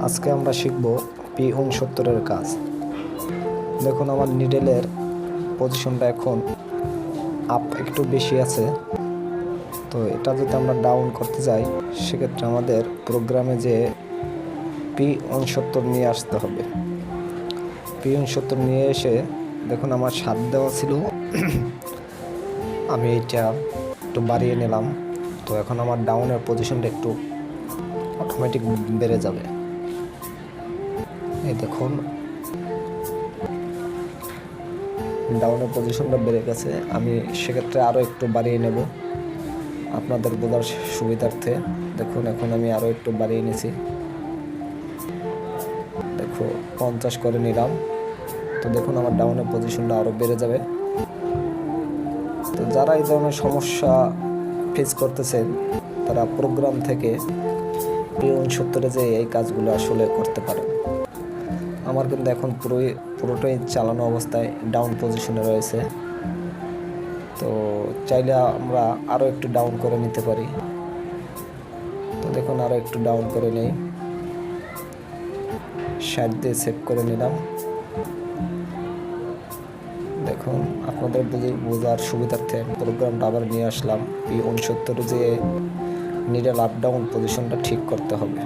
আজকে আমরা শিখব পি উনসত্তরের কাজ। দেখুন, আমার নিডেলের পজিশনটা এখন আপ একটু বেশি আছে। তো এটা যদি আমরা ডাউন করতে যাই, সেক্ষেত্রে আমাদের প্রোগ্রামে যে পি উনসত্তর নিয়ে আসতে হবে। পি উনসত্তর নিয়ে এসে দেখুন, আমার সাত দেওয়া ছিল। আমি এটা একটু বাড়িয়ে নিলাম। তো এখন আমার ডাউনের পজিশনটা একটু অটোমেটিক বেড়ে যাবে। এই দেখুন। ডাউনের পজিশনটা বেড়ে গেছে। আমি সেক্ষেত্রে আরও একটু বাড়িয়ে নেব। আপনাদের বোঝার সুবিধার্থে। দেখুন, এখন আমি আরও একটু বাড়িয়ে নিয়েছি দেখো, পঞ্চাশ করে নিলাম। তো দেখুন, আমার ডাউনের পজিশনটা আরও বেড়ে যাবে। তো যারা এই ধরনের সমস্যা ফেস করতেছেন, তারা প্রোগ্রাম থেকে পি উনসত্তরে যে এই কাজগুলো আসলে করতে পারেন। আমার কিন্তু এখন পুরোই, পুরোটাই চালানো অবস্থায় ডাউন পজিশনে রয়েছে। তো চাইলে আমরা আরও একটু ডাউন করে নিতে পারি। তো দেখুন আরও একটু ডাউন করে নেই। ষাট দিয়ে সেভ করে নিলাম। দেখুন, আপনাদের বুঝে- বোঝার সুবিধার্থে প্রোগ্রামটা আবার নিয়ে আসলাম, এই উনসত্তরে যে নিডেল আপ ডাউন পজিশনটা ঠিক করতে হবে।